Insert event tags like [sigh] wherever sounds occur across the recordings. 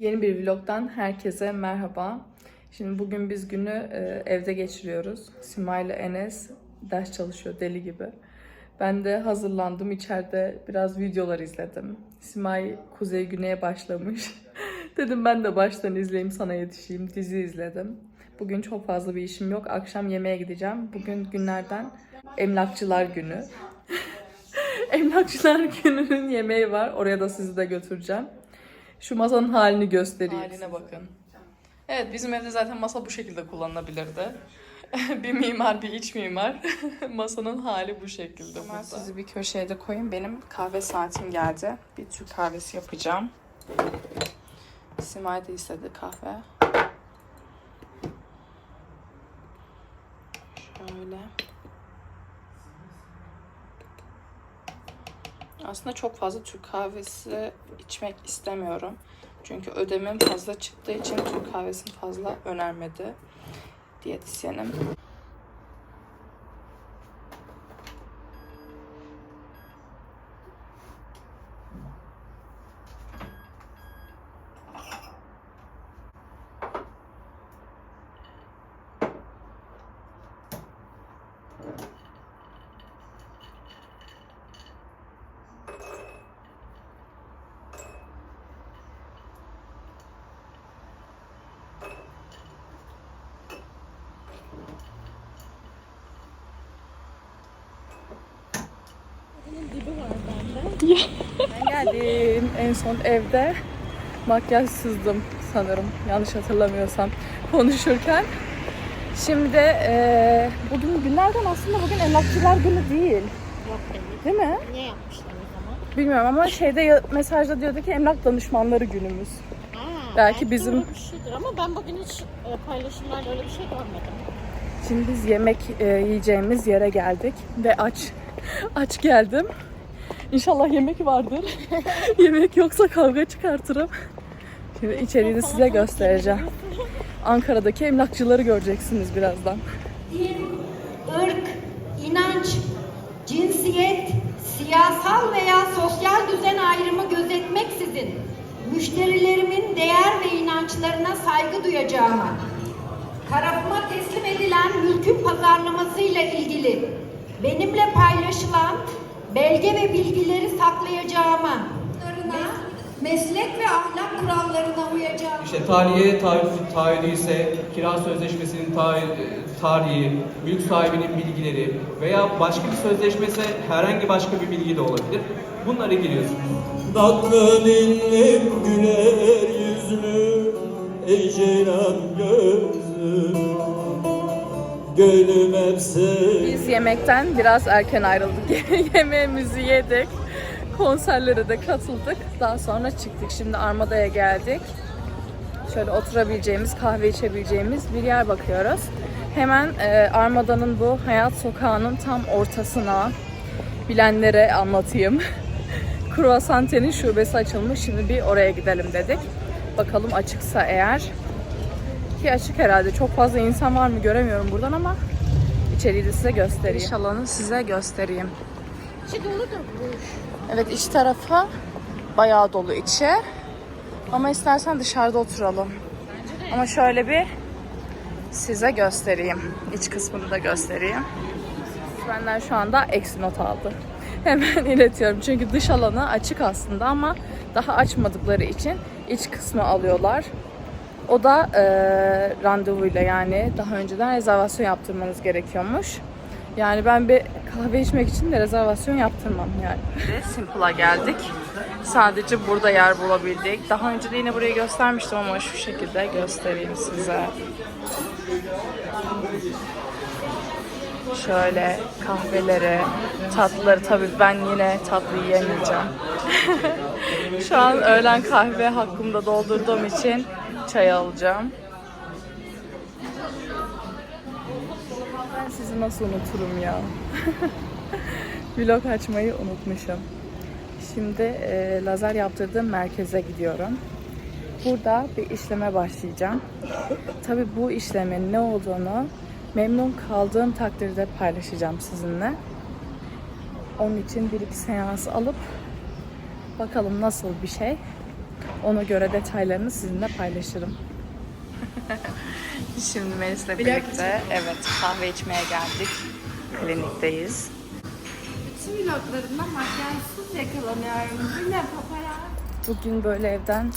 Yeni bir vlogdan herkese merhaba. Şimdi bugün biz günü e, evde geçiriyoruz. Simay ile Enes ders çalışıyor deli gibi. Ben de hazırlandım içeride biraz videolar izledim. Simay Kuzey Güney'e başlamış. [laughs] Dedim ben de baştan izleyeyim sana yetişeyim. Dizi izledim. Bugün çok fazla bir işim yok. Akşam yemeğe gideceğim. Bugün günlerden emlakçılar günü. [laughs] emlakçılar gününün yemeği var. Oraya da sizi de götüreceğim. Şu masanın halini göstereyim. Haline bakın. Evet bizim evde zaten masa bu şekilde kullanılabilirdi. [laughs] bir mimar bir iç mimar. [laughs] Masanın hali bu şekilde burada. Sizi bir köşeye de koyayım. Benim kahve saatim geldi. Bir Türk kahvesi yapacağım. Simay da istedi kahve. Şöyle. Aslında çok fazla Türk kahvesi içmek istemiyorum. Çünkü ödemem fazla çıktığı için Türk kahvesini fazla önermedi diyetisyenim. [laughs] Ben geldim. En son evde makyajsızdım sanırım. Yanlış hatırlamıyorsam konuşurken. Şimdi eee, bugün günlerden aslında bugün emlakçılar günü değil. Yok değil. Değil mi? Niye yapmışlar o zaman? Bilmiyorum ama şeyde mesajda diyordu ki emlak danışmanları günümüz. Aa, Belki bizim- bir şeydir ama ben bugün hiç e, paylaşımlarda öyle bir şey görmedim. Şimdi biz yemek e, yiyeceğimiz yere geldik ve aç [laughs] aç geldim. İnşallah yemek vardır. [laughs] yemek yoksa kavga çıkartırım. Şimdi içeriği de size göstereceğim. Ankara'daki emlakçıları göreceksiniz birazdan. din, ırk, inanç, cinsiyet, siyasal veya sosyal düzen ayrımı gözetmeksizin müşterilerimin değer ve inançlarına saygı duyacağıma, tarafıma teslim edilen mülkün pazarlamasıyla ilgili benimle paylaşılan belge ve bilgileri saklayacağıma, meslek ve ahlak kurallarına uyacağıma, İşte tarihe taahhüt taahhüdü ise kira sözleşmesinin tarihi, mülk sahibinin bilgileri veya başka bir sözleşmese herhangi başka bir bilgi de olabilir. Bunlara giriyorsunuz. Tatlı dillim güler yüzlü Ey ceylan gözlü Gönlüm hep sev Biz yemekten biraz erken ayrıldık. [laughs] Yemeğimizi yedik. Konserlere de katıldık. Daha sonra çıktık. Şimdi Armada'ya geldik. Şöyle oturabileceğimiz, kahve içebileceğimiz bir yer bakıyoruz. Hemen e, Armada'nın bu hayat sokağının tam ortasına bilenlere anlatayım. [laughs] Kruvasante'nin şubesi açılmış. Şimdi bir oraya gidelim dedik. Bakalım açıksa eğer. Ki açık herhalde. Çok fazla insan var mı göremiyorum buradan ama içeriği de size göstereyim. İş alanı size göstereyim. İçi dolu da. Evet iç tarafı bayağı dolu içi. Ama istersen dışarıda oturalım. Ama şöyle bir size göstereyim. İç kısmını da göstereyim. Benden şu anda eksi not aldı. [laughs] Hemen iletiyorum. Çünkü dış alanı açık aslında ama daha açmadıkları için iç kısmı alıyorlar. O da e, randevuyla yani daha önceden rezervasyon yaptırmanız gerekiyormuş. Yani ben bir kahve içmek için de rezervasyon yaptırmam yani. Simple'a geldik. Sadece burada yer bulabildik. Daha önce de yine burayı göstermiştim ama şu şekilde göstereyim size. Şöyle kahveleri, tatlıları tabii ben yine tatlı yiyemeyeceğim. [laughs] Şu an öğlen kahve hakkımda doldurduğum için çay alacağım. Ben sizi nasıl unuturum ya? [laughs] Vlog açmayı unutmuşum. Şimdi e, lazer yaptırdığım merkeze gidiyorum. Burada bir işleme başlayacağım. Tabii bu işlemin ne olduğunu memnun kaldığım takdirde paylaşacağım sizinle. Onun için bir iki seans alıp bakalım nasıl bir şey. Ona göre detaylarını sizinle paylaşırım. [laughs] Şimdi Melis'le birlikte evet kahve içmeye geldik. Klinikteyiz. Bütün vloglarımda makyajsız yakalanıyorum. Bu ne papara? Bugün böyle evden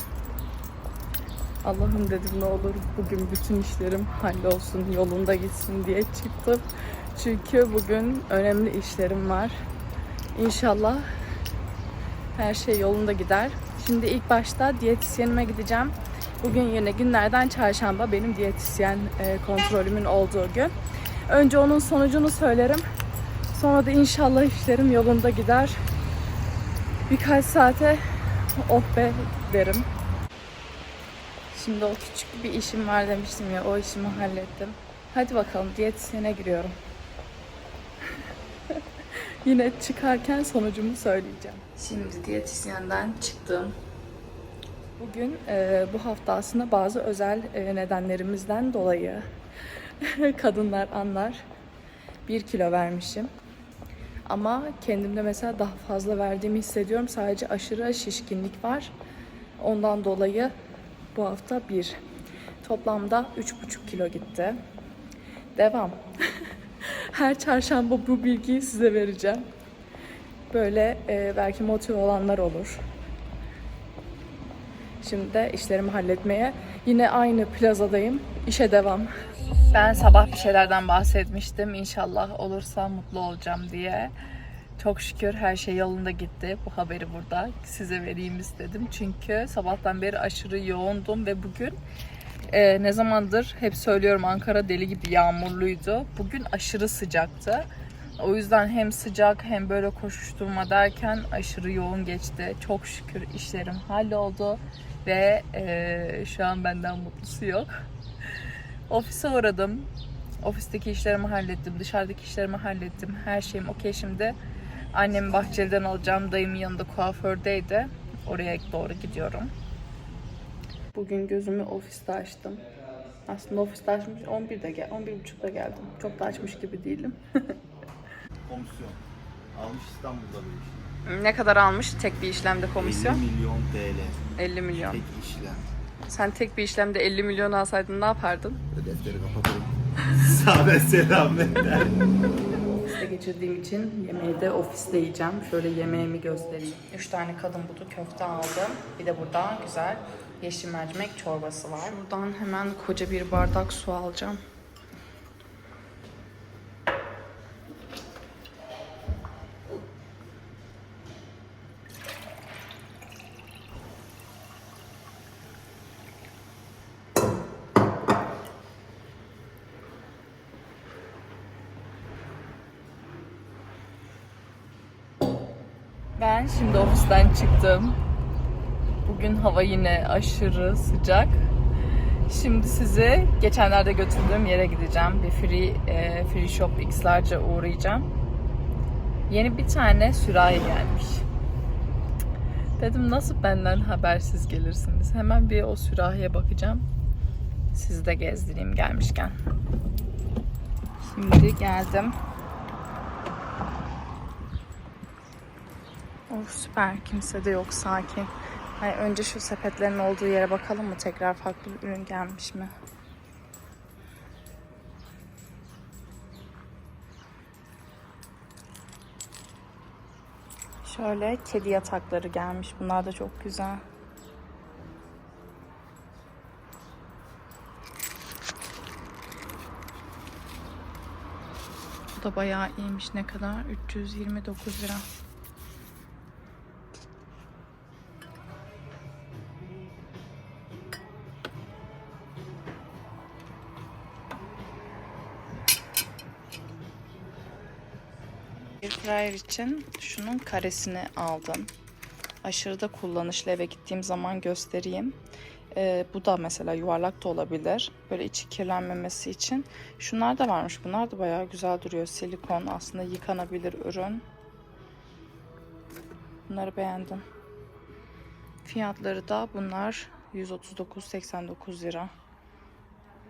Allah'ım dedim ne olur bugün bütün işlerim hallolsun, yolunda gitsin diye çıktım. Çünkü bugün önemli işlerim var. İnşallah her şey yolunda gider. Şimdi ilk başta diyetisyenime gideceğim. Bugün yine günlerden çarşamba benim diyetisyen e, kontrolümün olduğu gün. Önce onun sonucunu söylerim. Sonra da inşallah işlerim yolunda gider. Birkaç saate oh be derim. Şimdi o küçük bir işim var demiştim ya o işimi hallettim. Hadi bakalım diyetisyene giriyorum. Yine çıkarken sonucumu söyleyeceğim. Şimdi diyetisyenden çıktım. Bugün e, bu hafta aslında bazı özel e, nedenlerimizden dolayı [laughs] kadınlar anlar bir kilo vermişim. Ama kendimde mesela daha fazla verdiğimi hissediyorum. Sadece aşırı şişkinlik var. Ondan dolayı bu hafta bir. Toplamda 3,5 kilo gitti. Devam. [laughs] Her çarşamba bu bilgiyi size vereceğim. Böyle e, belki motive olanlar olur. Şimdi de işlerimi halletmeye yine aynı plazadayım. İşe devam. Ben sabah bir şeylerden bahsetmiştim. İnşallah olursa mutlu olacağım diye. Çok şükür her şey yolunda gitti. Bu haberi burada size vereyim istedim. Çünkü sabahtan beri aşırı yoğundum ve bugün e, ne zamandır hep söylüyorum Ankara deli gibi yağmurluydu. Bugün aşırı sıcaktı. O yüzden hem sıcak hem böyle koşuşturma derken aşırı yoğun geçti. Çok şükür işlerim halloldu ve e, şu an benden mutlusu yok. [laughs] Ofise uğradım. Ofisteki işlerimi hallettim. Dışarıdaki işlerimi hallettim. Her şeyim okey şimdi. Annemi Bahçeli'den alacağım. Dayımın yanında kuafördeydi. Oraya doğru gidiyorum. Bugün gözümü ofiste açtım. Aslında ofiste açmış 11'de gel 11.30'da geldim. Çok da açmış gibi değilim. [laughs] komisyon. Almış İstanbul'da bu işi. ne kadar almış tek bir işlemde 50 komisyon? milyon TL. 50 milyon. Tek işlem. Sen tek bir işlemde 50 milyon alsaydın ne yapardın? Defteri kapatırım. [laughs] Sağ selam ver. Ofiste geçirdiğim için yemeği de ofiste yiyeceğim. Şöyle yemeğimi göstereyim. 3 tane kadın budu köfte aldım. Bir de burada güzel yeşil mercimek çorbası var. Şuradan hemen koca bir bardak su alacağım. Ben şimdi ofisten çıktım. Bugün hava yine aşırı sıcak. Şimdi sizi geçenlerde götürdüğüm yere gideceğim. Bir free, e, free shop X'larca uğrayacağım. Yeni bir tane sürahi gelmiş. Dedim nasıl benden habersiz gelirsiniz? Hemen bir o sürahiye bakacağım. Sizi de gezdireyim gelmişken. Şimdi geldim. Of süper. Kimse de yok sakin. Hani önce şu sepetlerin olduğu yere bakalım mı? Tekrar farklı bir ürün gelmiş mi? Şöyle kedi yatakları gelmiş. Bunlar da çok güzel. Bu da bayağı iyiymiş. Ne kadar? 329 lira. Airfryer için şunun karesini aldım. Aşırı da kullanışlı eve gittiğim zaman göstereyim. Ee, bu da mesela yuvarlak da olabilir. Böyle içi kirlenmemesi için. Şunlar da varmış. Bunlar da bayağı güzel duruyor. Silikon aslında yıkanabilir ürün. Bunları beğendim. Fiyatları da bunlar 139.89 lira.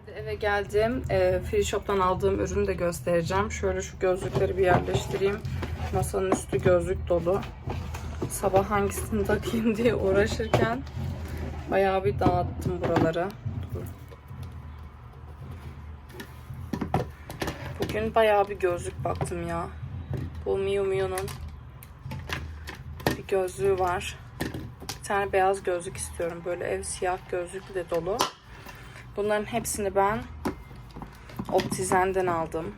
Eve geldim. E, Free Shop'tan aldığım ürünü de göstereceğim. Şöyle şu gözlükleri bir yerleştireyim. Masanın üstü gözlük dolu. Sabah hangisini [laughs] takayım diye uğraşırken Bayağı bir dağıttım buraları. Bugün bayağı bir gözlük baktım ya. Bu Miu Miu'nun bir gözlüğü var. Bir tane beyaz gözlük istiyorum. Böyle ev siyah gözlüklü de dolu. Bunların hepsini ben Optizen'den aldım.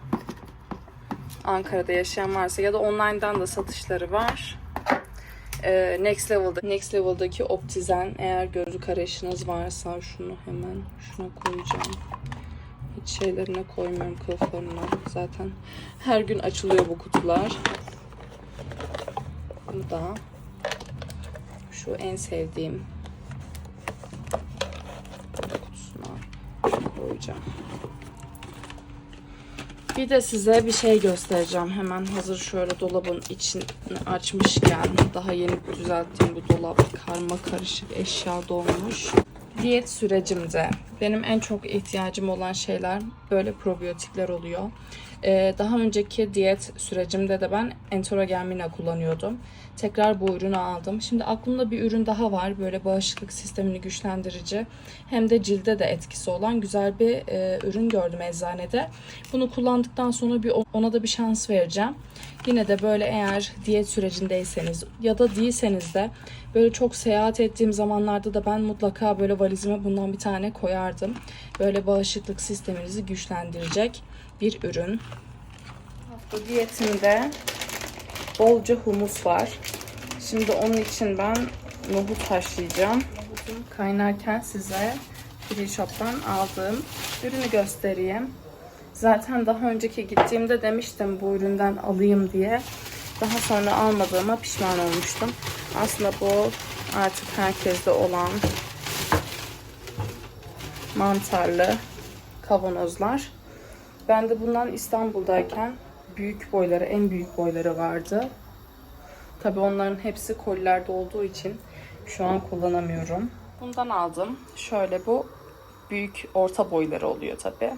Ankara'da yaşayan varsa ya da online'dan da satışları var. Ee, Next Level'da Next Level'daki Optizen eğer gözlük arayışınız varsa şunu hemen şuna koyacağım. Hiç şeylerine koymuyorum kılıflarına. Zaten her gün açılıyor bu kutular. Bu da şu en sevdiğim koyacağım. Bir de size bir şey göstereceğim. Hemen hazır şöyle dolabın içini açmışken daha yeni düzelttiğim bu dolap karma karışık eşya dolmuş. Diyet sürecimde benim en çok ihtiyacım olan şeyler böyle probiyotikler oluyor. Ee, daha önceki diyet sürecimde de ben Enterogermina kullanıyordum. Tekrar bu ürünü aldım. Şimdi aklımda bir ürün daha var. Böyle bağışıklık sistemini güçlendirici hem de cilde de etkisi olan güzel bir e, ürün gördüm eczanede. Bunu kullandıktan sonra bir ona da bir şans vereceğim. Yine de böyle eğer diyet sürecindeyseniz ya da değilseniz de böyle çok seyahat ettiğim zamanlarda da ben mutlaka böyle valizime bundan bir tane koyardım. Böyle bağışıklık sisteminizi güçlendirecek bir ürün. Hafta diyetimde bolca humus var. Şimdi onun için ben nohut haşlayacağım. Kaynarken size Free Shop'tan aldığım ürünü göstereyim. Zaten daha önceki gittiğimde demiştim bu üründen alayım diye. Daha sonra almadığıma pişman olmuştum. Aslında bu artık herkeste olan mantarlı kavanozlar. Ben de bundan İstanbul'dayken büyük boyları, en büyük boyları vardı. Tabi onların hepsi kolilerde olduğu için şu an kullanamıyorum. Bundan aldım. Şöyle bu büyük orta boyları oluyor tabi.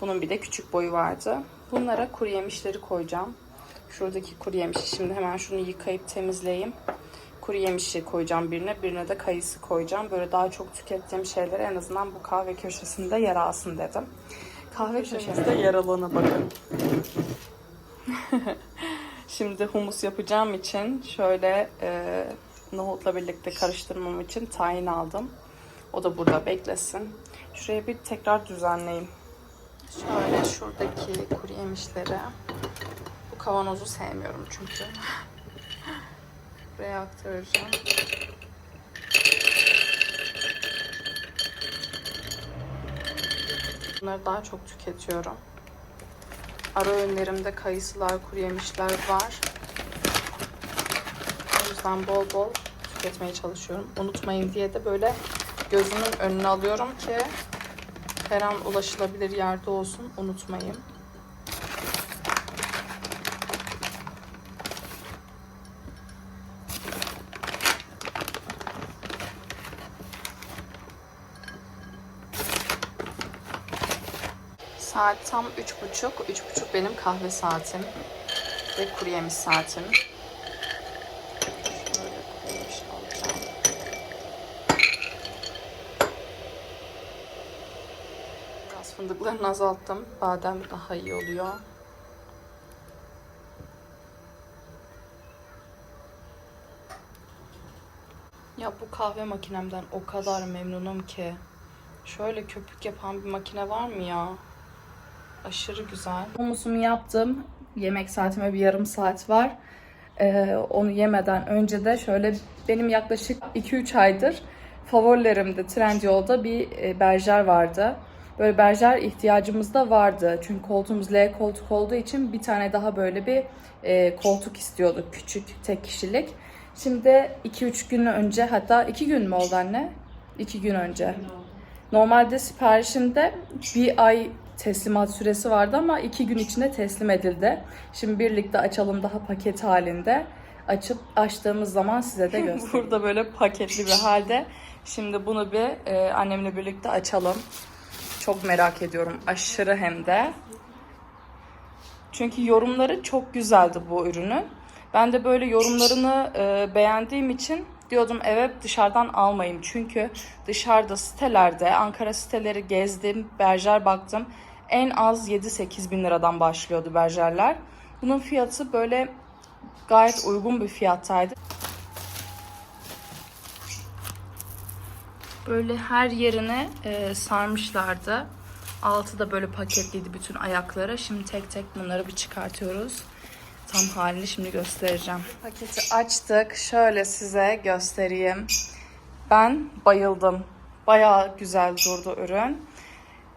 Bunun bir de küçük boyu vardı. Bunlara kuru yemişleri koyacağım. Şuradaki kuru yemişi şimdi hemen şunu yıkayıp temizleyeyim. Kuru yemişi koyacağım birine, birine de kayısı koyacağım. Böyle daha çok tükettiğim şeyleri en azından bu kahve köşesinde yer alsın dedim. Kahve köşesinde yer alana bakın. [laughs] Şimdi humus yapacağım için şöyle e, nohutla birlikte karıştırmam için tahin aldım. O da burada beklesin. Şuraya bir tekrar düzenleyeyim. Şöyle şuradaki kuru yemişleri. Bu kavanozu sevmiyorum çünkü. [laughs] Buraya aktaracağım. Bunları daha çok tüketiyorum. Ara öğünlerimde kayısılar, kuru yemişler var. O yüzden bol bol tüketmeye çalışıyorum. Unutmayın diye de böyle gözümün önüne alıyorum ki her an ulaşılabilir yerde olsun. Unutmayın. Saat tam üç buçuk. Üç buçuk benim kahve saatim. Ve kuru yemiş saatim. Biraz fındıklarını azalttım. Badem daha iyi oluyor. Ya bu kahve makinemden o kadar memnunum ki. Şöyle köpük yapan bir makine var mı ya? Aşırı güzel. Humusumu yaptım. Yemek saatime bir yarım saat var. Ee, onu yemeden önce de şöyle benim yaklaşık 2-3 aydır favorilerimde Trendyol'da bir e, berjer vardı. Böyle berjer ihtiyacımız da vardı. Çünkü koltuğumuz L koltuk olduğu için bir tane daha böyle bir e, koltuk istiyorduk. Küçük, tek kişilik. Şimdi 2-3 gün önce hatta 2 gün mü oldu anne? 2 gün önce. Normalde siparişimde bir ay teslimat süresi vardı ama iki gün içinde teslim edildi. Şimdi birlikte açalım daha paket halinde. Açıp açtığımız zaman size de [laughs] göstereyim. Burada böyle paketli bir halde. Şimdi bunu bir e, annemle birlikte açalım. Çok merak ediyorum. Aşırı hem de. Çünkü yorumları çok güzeldi bu ürünün. Ben de böyle yorumlarını e, beğendiğim için Diyordum eve dışarıdan almayayım. Çünkü dışarıda sitelerde, Ankara siteleri gezdim, berjer baktım. En az 7-8 bin liradan başlıyordu berjerler. Bunun fiyatı böyle gayet uygun bir fiyattaydı. Böyle her yerine e, sarmışlardı. Altı da böyle paketliydi bütün ayakları. Şimdi tek tek bunları bir çıkartıyoruz. Tam halini şimdi göstereceğim. Paketi açtık. Şöyle size göstereyim. Ben bayıldım. Bayağı güzel durdu ürün.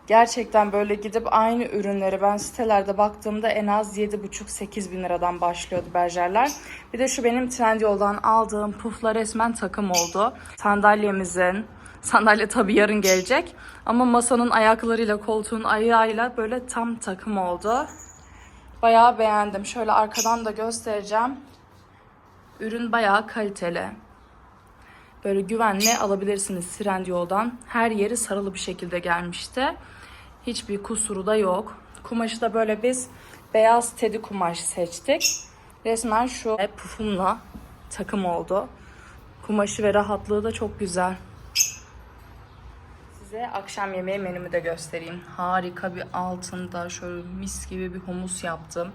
Gerçekten böyle gidip aynı ürünleri ben sitelerde baktığımda en az 7,5-8 bin liradan başlıyordu berjerler. Bir de şu benim Trendyol'dan aldığım pufla resmen takım oldu. Sandalyemizin, sandalye tabii yarın gelecek ama masanın ayaklarıyla koltuğun ayağıyla böyle tam takım oldu. Bayağı beğendim. Şöyle arkadan da göstereceğim. Ürün bayağı kaliteli. Böyle güvenle alabilirsiniz Trendyol'dan. Her yeri sarılı bir şekilde gelmişti. Hiçbir kusuru da yok. Kumaşı da böyle biz beyaz tedi kumaş seçtik. Resmen şu pufumla takım oldu. Kumaşı ve rahatlığı da çok güzel. Size akşam yemeği menümü de göstereyim. Harika bir altında şöyle mis gibi bir humus yaptım.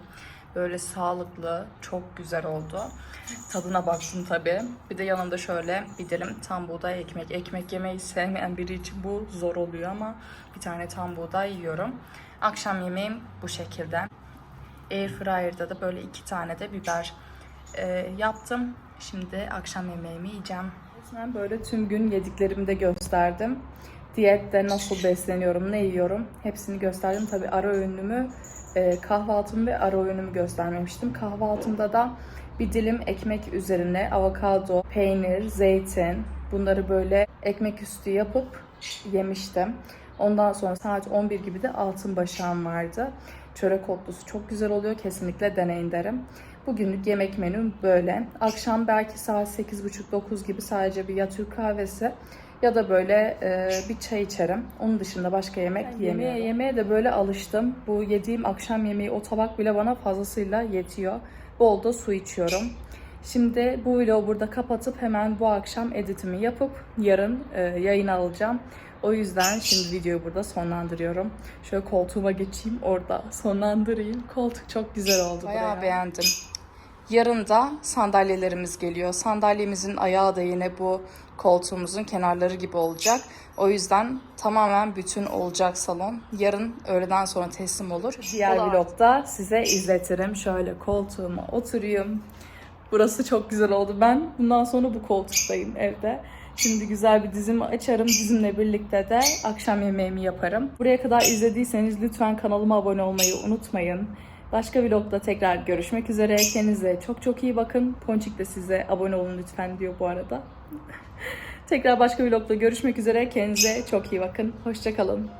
Böyle sağlıklı, çok güzel oldu. Tadına baktım tabii. Bir de yanında şöyle bir dilim tam buğday ekmek. Ekmek yemeyi sevmeyen biri için bu zor oluyor ama bir tane tam buğday yiyorum. Akşam yemeğim bu şekilde. Airfryer'da da böyle iki tane de biber e, yaptım. Şimdi akşam yemeğimi yiyeceğim. Resmen böyle tüm gün yediklerimi de gösterdim. Diyette nasıl besleniyorum, ne yiyorum hepsini gösterdim. Tabii ara öğünümü, e, kahvaltımı ve ara öğünümü göstermemiştim. Kahvaltımda da bir dilim ekmek üzerine avokado, peynir, zeytin bunları böyle ekmek üstü yapıp yemiştim. Ondan sonra saat 11 gibi de altın başağım vardı. Çörek otlusu çok güzel oluyor. Kesinlikle deneyin derim. Bugünlük yemek menüm böyle. Akşam belki saat 8.30-9 gibi sadece bir ya Türk kahvesi ya da böyle e, bir çay içerim. Onun dışında başka yemek yemiyorum. Yemeğe, yemeğe de böyle alıştım. Bu yediğim akşam yemeği o tabak bile bana fazlasıyla yetiyor. Bol da su içiyorum. Şimdi bu vlogu burada kapatıp hemen bu akşam editimi yapıp yarın e, yayına alacağım. O yüzden şimdi videoyu burada sonlandırıyorum. Şöyle koltuğuma geçeyim orada sonlandırayım. Koltuk çok güzel oldu Bayağı beğendim. Yarın da sandalyelerimiz geliyor. Sandalyemizin ayağı da yine bu koltuğumuzun kenarları gibi olacak. O yüzden tamamen bütün olacak salon. Yarın öğleden sonra teslim olur. Diğer vlogda size izletirim. Şöyle koltuğuma oturayım. Burası çok güzel oldu. Ben bundan sonra bu koltuktayım evde. Şimdi güzel bir dizimi açarım. Dizimle birlikte de akşam yemeğimi yaparım. Buraya kadar izlediyseniz lütfen kanalıma abone olmayı unutmayın. Başka vlogda tekrar görüşmek üzere. Kendinize çok çok iyi bakın. Ponçik de size abone olun lütfen diyor bu arada. [laughs] tekrar başka vlogda görüşmek üzere. Kendinize çok iyi bakın. Hoşçakalın.